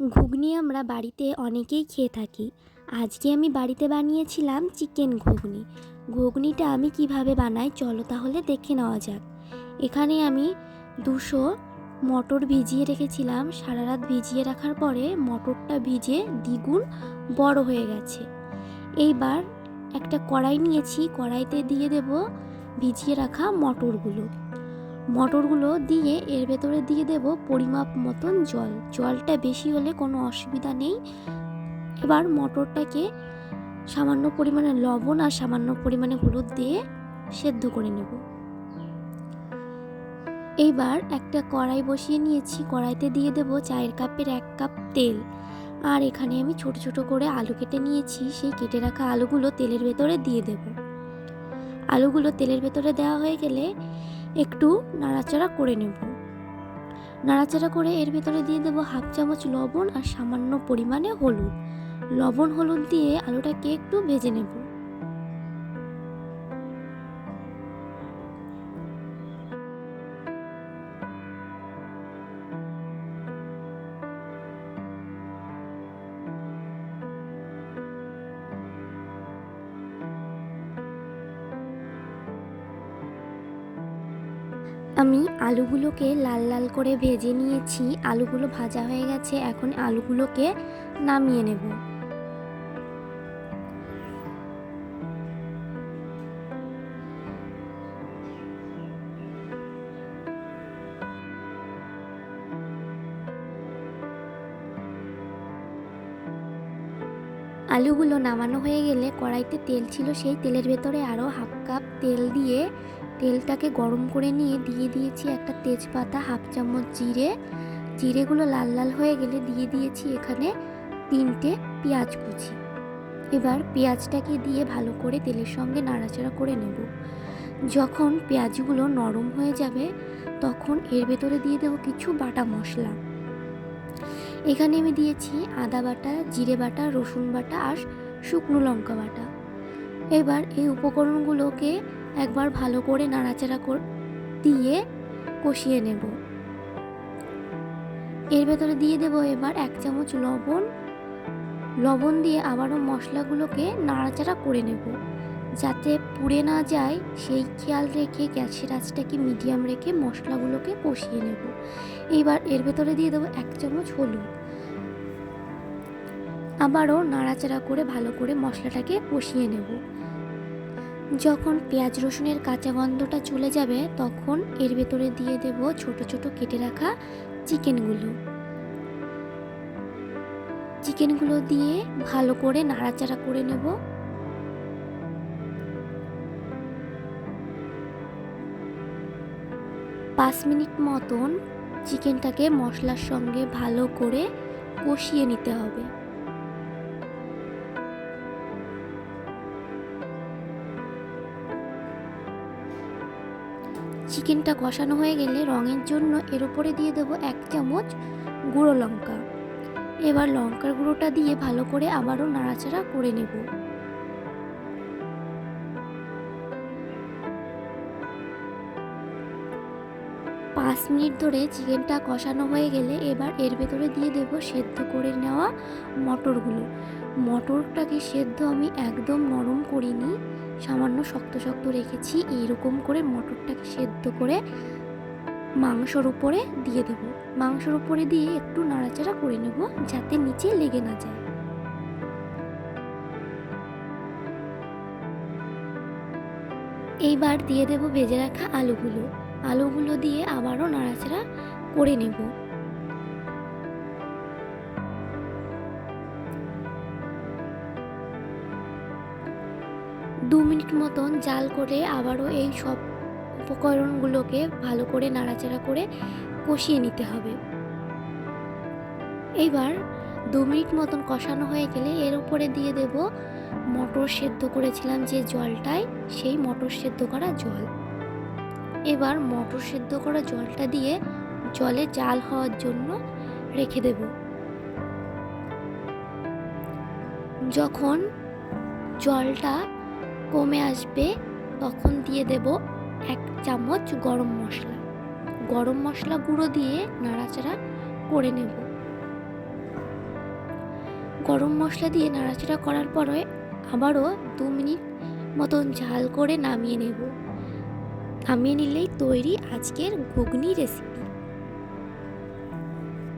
ঘুগনি আমরা বাড়িতে অনেকেই খেয়ে থাকি। আজকে আমি বাড়িতে বানিয়েছিলাম চিকেন ঘুগনি। ঘুগনিটা আমি কীভাবে বানাই চলো তাহলে দেখে নেওয়া যাক। এখানে আমি দুশো মটর ভিজিয়ে রেখেছিলাম। সারা রাত ভিজিয়ে রাখার পরে মটরটা ভিজে দ্বিগুণ বড় হয়ে গেছে। এইবার একটা কড়াই নিয়েছি। কড়াইতে দিয়ে দেব ভিজিয়ে রাখা মটরগুলো। মটরগুলো দিয়ে এর ভেতরে দিয়ে দেব পরিমাপ মতন জল। জলটা বেশি হলে কোনো অসুবিধা নেই। এবার মটরটাকে সামান্য পরিমাণে লবণ আর সামান্য পরিমাণে হলুদ দিয়ে সেদ্ধ করে নেব। এইবার একটা কড়াই বসিয়ে নিয়েছি। কড়াইতে দিয়ে দেব চায়ের কাপের এক কাপ তেল। আর এখানে আমি ছোট ছোট করে আলু কেটে নিয়েছি। সেই কেটে রাখা আলুগুলো তেলের ভেতরে দিয়ে দেব। আলুগুলো তেলের ভেতরে দেওয়া হয়ে গেলে একটু নাড়াচাড়া করে নেব। নাড়াচাড়া করে এর ভেতরে দিয়ে দেবো হাফ চামচ লবণ আর সামান্য পরিমাণে হলুদ। লবণ হলুদ দিয়ে আলুটাকে একটু ভেজে নেব। আমি আলুগুলোকে লাল লাল করে ভেজে নিয়েছি। আলুগুলো ভাজা হয়ে গেছে, এখন আলুগুলোকে নামিয়ে নেব। আলুগুলো নামানো হয়ে গেলে কড়াইতে তেল ছিল, সেই তেলের ভেতরে আরও হাফ কাপ তেল দিয়ে তেলটাকে গরম করে নিয়ে দিয়ে দিয়েছি একটা তেজপাতা, হাফ চামচ জিরে। জিরেগুলো লাল লাল হয়ে গেলে দিয়ে দিয়েছি এখানে তিনটে পেঁয়াজ কুচি। এবার পেঁয়াজটাকে দিয়ে ভালো করে তেলের সঙ্গে নাড়াচাড়া করে নেব। যখন পেঁয়াজগুলো নরম হয়ে যাবে, তখন এর ভেতরে দিয়ে দেবো কিছু বাটা মশলা। এখানে আমি দিয়েছি আদা বাটা, জিরে বাটা, রসুন বাটা আর শুকনো লঙ্কা বাটা। এবার এই উপকরণগুলোকে একবার ভালো করে নাড়াচাড়া কর, দিয়ে কষিয়ে নেব। এর ভেতরে দিয়ে দেব এবার এক চামচ লবণ। লবণ দিয়ে আবারও মশলাগুলোকে নাড়াচাড়া করে নেব। যাতে পুড়ে না যায়, সেই খেয়াল রেখে গ্যাসের আঁচটাকে মিডিয়াম রেখে মশলাগুলোকে কষিয়ে নেব। এইবার এর ভেতরে দিয়ে দেবো এক চামচ হলুদ। আবারও নাড়াচাড়া করে ভালো করে মশলাটাকে কষিয়ে নেব। যখন পেঁয়াজ রসুনের কাঁচা গন্ধটা চলে যাবে, তখন এর ভেতরে দিয়ে দেব ছোট ছোট কেটে রাখা চিকেনগুলো। চিকেনগুলো দিয়ে ভালো করে নাড়াচাড়া করে নেব। পাঁচ মিনিট মতন চিকেনটাকে মশলার সঙ্গে ভালো করে কষিয়ে নিতে হবে। চিকেনটা কষানো হয়ে গেলে রঙের জন্য এর উপরে দিয়ে দেবো এক চামচ গুঁড়ো লঙ্কা। এবার লঙ্কার গুঁড়োটা দিয়ে ভালো করে আবারও নাড়াচাড়া করে নেব। পাঁচ মিনিট ধরে চিকেনটা কষানো হয়ে গেলে এবার এর ভেতরে দিয়ে দেব সেদ্ধ করে নেওয়া মটরগুলো। মটরটাকে সেদ্ধ আমি একদম নরম করিনি। সামান্য শক্ত শক্ত রেখেছি, এইরকম করে মটরটাকে সেদ্ধ করে মাংসর উপরে দিয়ে দেব। মাংসর উপরে দিয়ে একটু নাড়াচাড়া করে নেব যাতে নিচে লেগে না যায়। এইবার দিয়ে দেব ভেজে রাখা আলুগুলো। আলুগুলো দিয়ে আবারও নাড়াচাড়া করে নেব। দু মিনিট মতন জাল করে আবারও এই সব উপকরণগুলোকে ভালো করে নাড়াচাড়া করে কষিয়ে নিতে হবে। এইবার দু মিনিট মতন কষানো হয়ে গেলে এর উপরে দিয়ে দেব মটর সেদ্ধ করেছিলাম যে জলটায়, সেই মটর সেদ্ধ করা জল। এবার মটর সেদ্ধ করা জলটা দিয়ে জলে জাল হওয়ার জন্য রেখে দেব। যখন জলটা কমে আসবে, তখন দিয়ে দেব এক চামচ গরম মশলা। গরম মশলা গুঁড়ো দিয়ে নাড়াচাড়া করে নেব। গরম মশলা দিয়ে নাড়াচাড়া করার পরে আবারও দু মিনিট মতন ঝাল করে নামিয়ে নেব। নামিয়ে নিলেই তৈরি আজকের ঘুগনি রেসিপি